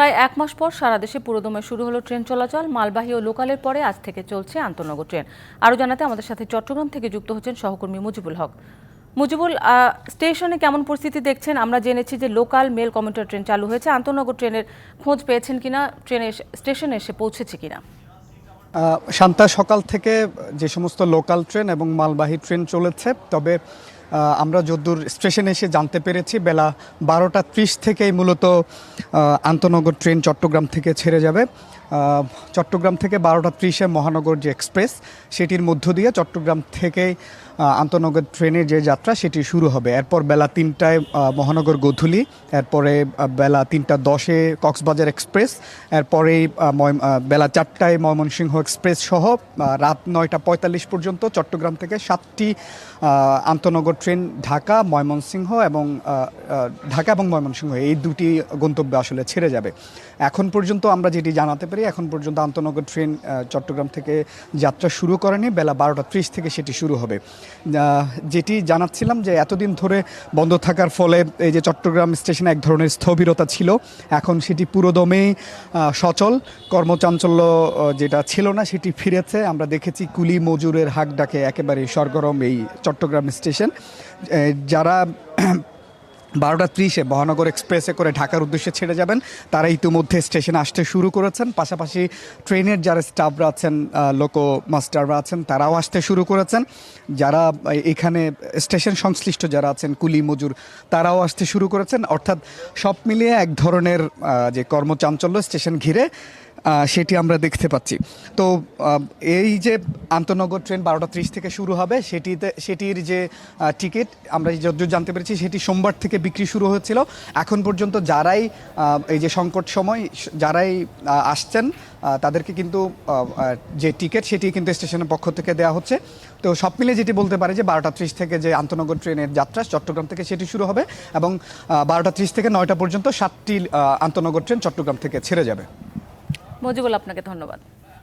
প্রায় এক মাস পর সারা দেশে পুরোদমে শুরু হলো ট্রেন চলাচল, মালবাহী ও লোকালের পরে আজ থেকে চলছে আন্তনগর ট্রেন। আরও জানাতে আমাদের সাথে চট্টগ্রাম থেকে যুক্ত হচ্ছেন সহকর্মী মুজিবুল হক। মুজিবুল স্টেশনে কেমন পরিস্থিতি দেখছেন? আমরা জেনেছি যে লোকাল মেল কমিউটার ট্রেন চালু হয়েছে। আন্তনগর ট্রেনের খোঁজ পেয়েছেন কিনা? ট্রেনে স্টেশনে এসে পৌঁছেছে কিনা? শান্তা সকাল থেকে যে সমস্ত লোকাল ট্রেন এবং মালবাহী ট্রেন চলেছে, তবে আমরা যদ্দূর স্টেশনে এসে জানতে পেরেছি, বেলা বারোটা ত্রিশ থেকেই মূলত আন্তনগর ট্রেন চট্টগ্রাম থেকে ছেড়ে যাবে। চট্টগ্রাম থেকে বারোটা ত্রিশে মহানগর যে এক্সপ্রেস, সেটির মধ্য দিয়ে চট্টগ্রাম থেকে আন্তনগর ট্রেনের যে যাত্রা, সেটি শুরু হবে। এরপর বেলা তিনটায় মহানগর গোধূলি, এরপরে বেলা তিনটা দশে কক্সবাজার এক্সপ্রেস ময়- বেলা চারটায় ময়মনসিংহ এক্সপ্রেস সহ রাত নয়টা পঁয়তাল্লিশ পর্যন্ত চট্টগ্রাম থেকে সাতটি আন্তনগর ট্রেন ঢাকা ময়মনসিংহ এবং ঢাকা এবং ময়মনসিংহ এই দুটি গন্তব্যে আসলে ছেড়ে যাবে। এখন পর্যন্ত আমরা যেটি জানাতে পারি এখন পর্যন্ত আন্তনগর ট্রেন চট্টগ্রাম থেকে যাত্রা শুরু করেনি। বেলা বারোটা ত্রিশ থেকে সেটি শুরু হবে। যেটি জানাচ্ছিলাম যে এতদিন ধরে বন্ধ থাকার ফলে এই যে চট্টগ্রাম স্টেশনে এক ধরনের স্থবিরতা ছিল এখন সেটি পুরোদমেই আহ, সচল। কর্মচাঞ্চল্য যেটা ছিল না সেটি ফিরেছে। আমরা দেখেছি কুলি মজুরের হাক ডাকে একেবারে সরগরম এই চট্টগ্রাম স্টেশন। যারা বারোটা ত্রিশে মহানগর এক্সপ্রেসে করে ঢাকার উদ্দেশ্যে ছেড়ে যাবেন, তারা ইতিমধ্যে স্টেশনে আসতে শুরু করেছেন। পাশাপাশি ট্রেনের যারা স্টাফরা আছেন লোকো মাস্টাররা আছেন, তারাও আসতে শুরু করেছেন। যারা এখানে স্টেশন সংশ্লিষ্ট যারা আছেন, কুলি, মজুর, তারাও আসতে শুরু করেছেন। অর্থাৎ সব মিলিয়ে এক ধরনের যে কর্মচাঞ্চল্য স্টেশন ঘিরে সেটি আমরা দেখতে পাচ্ছি। তো এই যে আন্তনগর ট্রেন বারোটা ত্রিশ থেকে শুরু হবে, সেটিতে, সেটির যে টিকিট, আমরা যদ্দূর জানতে পেরেছি, সেটি সোমবার থেকে বিক্রি শুরু হয়েছিল। এখন পর্যন্ত যারাই এই যে সংকট সময়, যারাই আসছেন তাদেরকে কিন্তু যে টিকিট, সেটি কিন্তু স্টেশনের পক্ষ থেকে দেওয়া হচ্ছে। তো সব মিলে যেটি বলতে পারে যে বারোটা ত্রিশ থেকে যে আন্তনগর ট্রেনের যাত্রা, চট্টগ্রাম থেকে সেটি শুরু হবে এবং বারোটা ত্রিশ থেকে নয়টা পর্যন্ত সাতটি আন্তনগর ট্রেন চট্টগ্রাম থেকে ছেড়ে যাবে। মুজিবুল আপনাকে ধন্যবাদ।